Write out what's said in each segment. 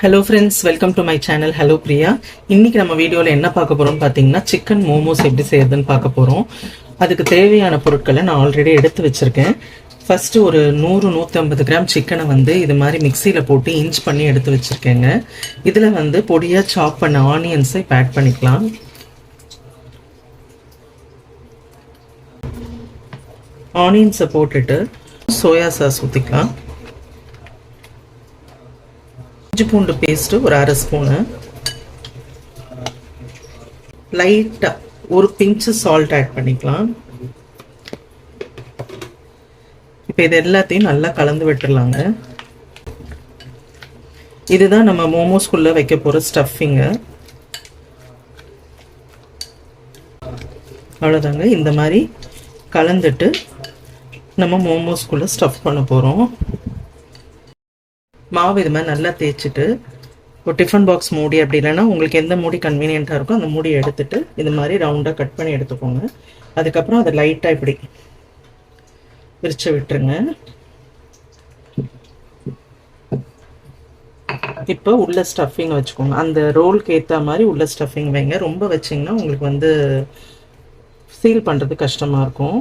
Hello friends welcome to my channel hello Priya இன்றைக்கி நம்ம வீடியோவில் என்ன பார்க்க போகிறோம் பார்த்தீங்கன்னா சிக்கன் மோமோஸ் எப்படி செய்யறதுன்னு பார்க்க போகிறோம் அதுக்கு தேவையான பொருட்களை நான் ஆல்ரெடி எடுத்து வச்சிருக்கேன். ஃபஸ்ட்டு ஒரு நூறு நூற்றம்பது கிராம் சிக்கனை வந்து இது மாதிரி மிக்சியில் போட்டு இன்ச் பண்ணி எடுத்து வச்சிருக்கேங்க. இதில் வந்து பொடியாக சாப் பண்ண ஆனியன்ஸை இப்போ ஆட் பண்ணிக்கலாம். ஆனியன்ஸை போட்டுட்டு சோயா சாஸ் ஊற்றிக்கலாம் இஞ்சி பூண்டு பேஸ்ட்டு ஒரு அரை ஸ்பூனு லைட்டாக ஒரு பிஞ்சு சால்ட் ஆட் பண்ணிக்கலாம். இப்போ இது எல்லாத்தையும் நல்லா கலந்து விட்டுடலாங்க. இதுதான் நம்ம மோமோஸ்குள்ளே வைக்க போகிற ஸ்டஃபிங்கு அவ்வளோதாங்க இந்த மாதிரி கலந்துட்டு நம்ம மோமோஸ்குள்ளே ஸ்டஃப் பண்ண போகிறோம் மாவு இது மாதிரி நல்லா தேய்ச்சிட்டு ஒரு டிஃபன் பாக்ஸ் மூடி அப்படி இல்லைன்னா உங்களுக்கு எந்த மூடி கன்வீனியண்ட்டாக இருக்கோ அந்த மூடி எடுத்துட்டு இது மாதிரி ரவுண்டாக கட் பண்ணி எடுத்துக்கோங்க. அதுக்கப்புறம் அதை லைட்டாக இப்படி விரிச்சு விட்டுருங்க. இப்போ உள்ள ஸ்டஃபிங் வச்சுக்கோங்க. அந்த ரோலுக்கு ஏற்ற மாதிரி உள்ள ஸ்டஃபிங் வைங்க. ரொம்ப வச்சிங்கன்னா உங்களுக்கு வந்து சீல் பண்ணுறது கஷ்டமாக இருக்கும்.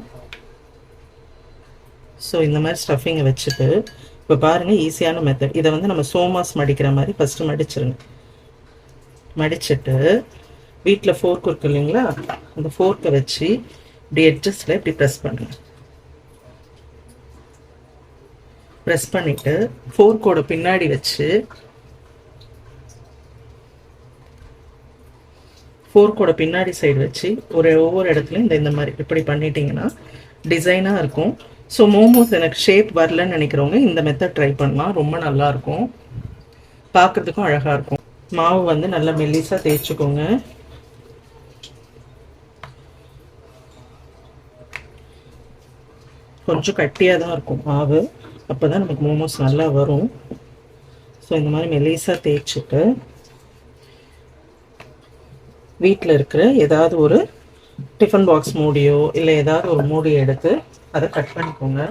ஸோ இந்த மாதிரி ஸ்டஃபிங்கை வச்சுட்டு இப்போ பாருங்கள் ஈஸியான மெத்தட் இதை வந்து நம்ம சோமாஸ் மடிக்கிற மாதிரி ஃபஸ்ட்டு மடிச்சிருங்க. மடிச்சிட்டு வீட்டில் ஃபோர்க் இருக்கு இல்லைங்களா? அந்த ஃபோர்க்கை வச்சு இப்படி எட்ஜஸ்டில் இப்படி ப்ரெஸ் பண்ணுங்க. ப்ரெஸ் பண்ணிவிட்டு ஃபோர்க்கோட பின்னாடி வச்சு ஃபோர்க்கோட பின்னாடி சைடு வச்சு ஒரு ஒவ்வொரு இடத்துலையும் இந்த இந்த மாதிரி இப்படி பண்ணிட்டீங்கன்னா டிசைனாக இருக்கும். ஸோ மோமோஸ் எனக்கு ஷேப் வரலன்னு நினைக்கிறவங்க இந்த மெத்தட் ட்ரை பண்ணலாம் ரொம்ப நல்லா இருக்கும் பார்க்குறதுக்கும் அழகாக இருக்கும். மாவு வந்து நல்லா மெல்லிஸாக தேய்ச்சிக்கோங்க. கொஞ்சம் கட்டியாக தான் இருக்கும் மாவு. அப்போ தான் நமக்கு மோமோஸ் நல்லா வரும். ஸோ இந்த மாதிரி மெல்லிஸாக தேய்ச்சிட்டு வீட்டில் இருக்கிற ஏதாவது ஒரு டிஃபன் பாக்ஸ் மூடியோ இல்லை ஏதாவது ஒரு மூடியை எடுத்து அதை கட் பண்ணிக்கோங்க.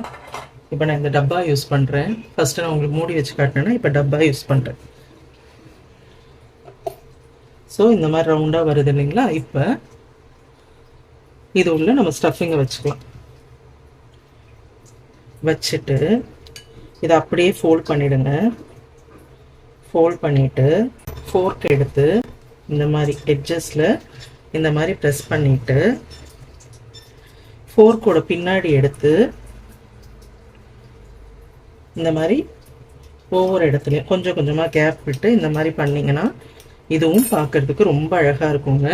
இப்போ நான் இந்த டப்பா யூஸ் பண்ணுறேன் ஃபஸ்ட்டு நான் உங்களுக்கு மூடி வச்சு காட்டினேன்னா இப்போ டப்பா யூஸ் பண்ணுறேன் ஸோ இந்த மாதிரி ரவுண்டாக வருது இல்லைங்களா? இப்போ இது உள்ள நம்ம ஸ்டஃபிங்கை வச்சுக்கலாம். வச்சுட்டு இதை அப்படியே ஃபோல்ட் பண்ணிவிடுங்க ஃபோல்ட் பண்ணிவிட்டு ஃபோர்க் எடுத்து இந்த மாதிரி எட்ஜஸில் இந்த மாதிரி ப்ரெஸ் பண்ணிவிட்டு ஃபோர்க்கோட பின்னாடி எடுத்து இந்த மாதிரி ஒவ்வொரு இடத்துலையும் கொஞ்சம் கொஞ்சமாக கேப் விட்டு இந்த மாதிரி பண்ணிங்கன்னா இதுவும் பார்க்குறதுக்கு ரொம்ப அழகாக இருக்குங்க.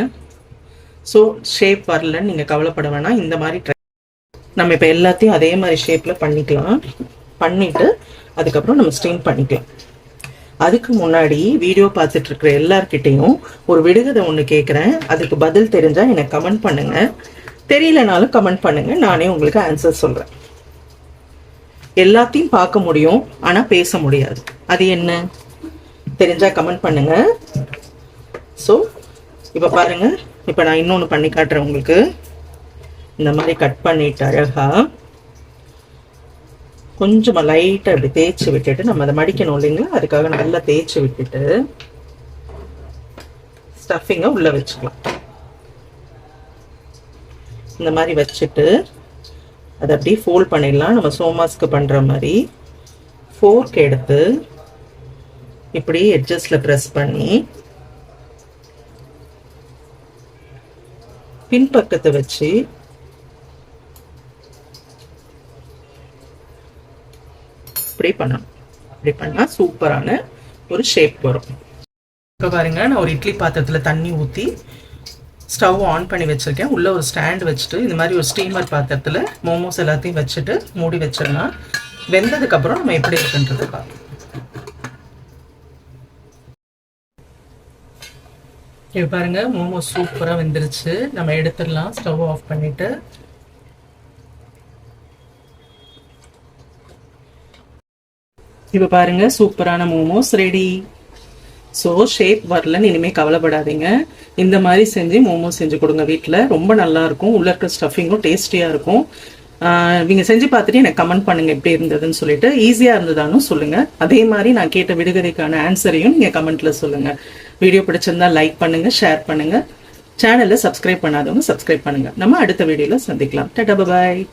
ஸோ ஷேப் வரலன்னு நீங்கள் கவலைப்பட வேணாம். இந்த மாதிரி ட்ரை நம்ம இப்போ எல்லாத்தையும் அதே மாதிரி ஷேப்பில் பண்ணிக்கலாம். பண்ணிவிட்டு அதுக்கப்புறம் நம்ம ஸ்டீம் பண்ணிக்கலாம். அதுக்கு முன்னாடி வீடியோ பார்த்துட்டு இருக்கிற ஒரு விடுகதை ஒன்று கேட்குறேன் அதுக்கு பதில் தெரிஞ்சால் எனக்கு கமெண்ட் பண்ணுங்கள் தெரியலனாலும் கமெண்ட் பண்ணுங்க. நானே உங்களுக்கு ஆன்சர் சொல்கிறேன் எல்லாத்தையும் பார்க்க முடியும் ஆனால் பேச முடியாது. அது என்ன? தெரிஞ்சா கமெண்ட் பண்ணுங்க. ஸோ இப்போ பாருங்க. இப்போ நான் இன்னொன்று பண்ணி காட்டுறேன் உங்களுக்கு. இந்த மாதிரி கட் பண்ணிட்டு அழகா கொஞ்சமாக லைட்டாக அப்படி தேய்ச்சி விட்டுட்டு நம்ம அதை மடிக்கணும் இல்லைங்களா? அதுக்காக நல்லா தேய்ச்சி விட்டுட்டு ஸ்டஃபிங்கை உள்ளே வச்சுக்கலாம். இந்த மாதிரி வச்சுட்டு அதை அப்படியே ஃபோல்ட் பண்ணிடலாம். நம்ம சோமாஸ்க்கு பண்ணுற மாதிரி. ஃபோர்க் எடுத்து இப்படி எட்ஜஸ்டில் ப்ரெஸ் பண்ணி பின்பக்கத்தை வச்சு இப்படி பண்ணணும் இப்படி பண்ணால் சூப்பரான ஒரு ஷேப் வரும். இப்போ பாருங்க நான் ஒரு இட்லி பாத்திரத்தில் தண்ணி ஊற்றி ஸ்டவ் ஆன் பண்ணி வச்சுருக்கேன். உள்ளே ஒரு ஸ்டாண்ட் வச்சுட்டு இந்த மாதிரி ஒரு ஸ்டீமர் பாத்திரத்தில் மோமோஸ் எல்லாத்தையும் வச்சுட்டு மூடி வச்சிடலாம். வெந்ததுக்கப்புறம் நம்ம எப்படி இருக்குன்றது பார்க்கலாம் இப்போ பாருங்க மோமோஸ் சூப்பராக வெந்துருச்சு. நம்ம எடுத்துடலாம். ஸ்டவ் ஆஃப் பண்ணிட்டு. இப்போ பாருங்க சூப்பரான மோமோஸ் ரெடி. ஸோ ஷேப் வரலன்னு இனிமேல் கவலைப்படாதீங்க. இந்த மாதிரி செஞ்சு மோமோ செஞ்சு கொடுங்க வீட்டில் ரொம்ப நல்லாயிருக்கும் உள்ளே உள்ள இருக்க ஸ்டஃபிங்கும் டேஸ்டியாக இருக்கும். நீங்கள் செஞ்சு பார்த்துட்டு எனக்கு கமெண்ட் பண்ணுங்கள் எப்படி இருந்ததுன்னு சொல்லிட்டு. ஈஸியாக இருந்ததானும் சொல்லுங்கள் அதே மாதிரி நான் கேட்ட விடுகதைக்கான ஆன்சரையும் நீங்கள் கமெண்ட்டில் சொல்லுங்கள் வீடியோ பிடிச்சிருந்தா லைக் பண்ணுங்கள் ஷேர் பண்ணுங்கள் சேனலில் சப்ஸ்கிரைப் பண்ணாதவங்க சப்ஸ்கிரைப் பண்ணுங்கள் நம்ம அடுத்த வீடியோவில் சந்திக்கலாம். டட்டா பாய்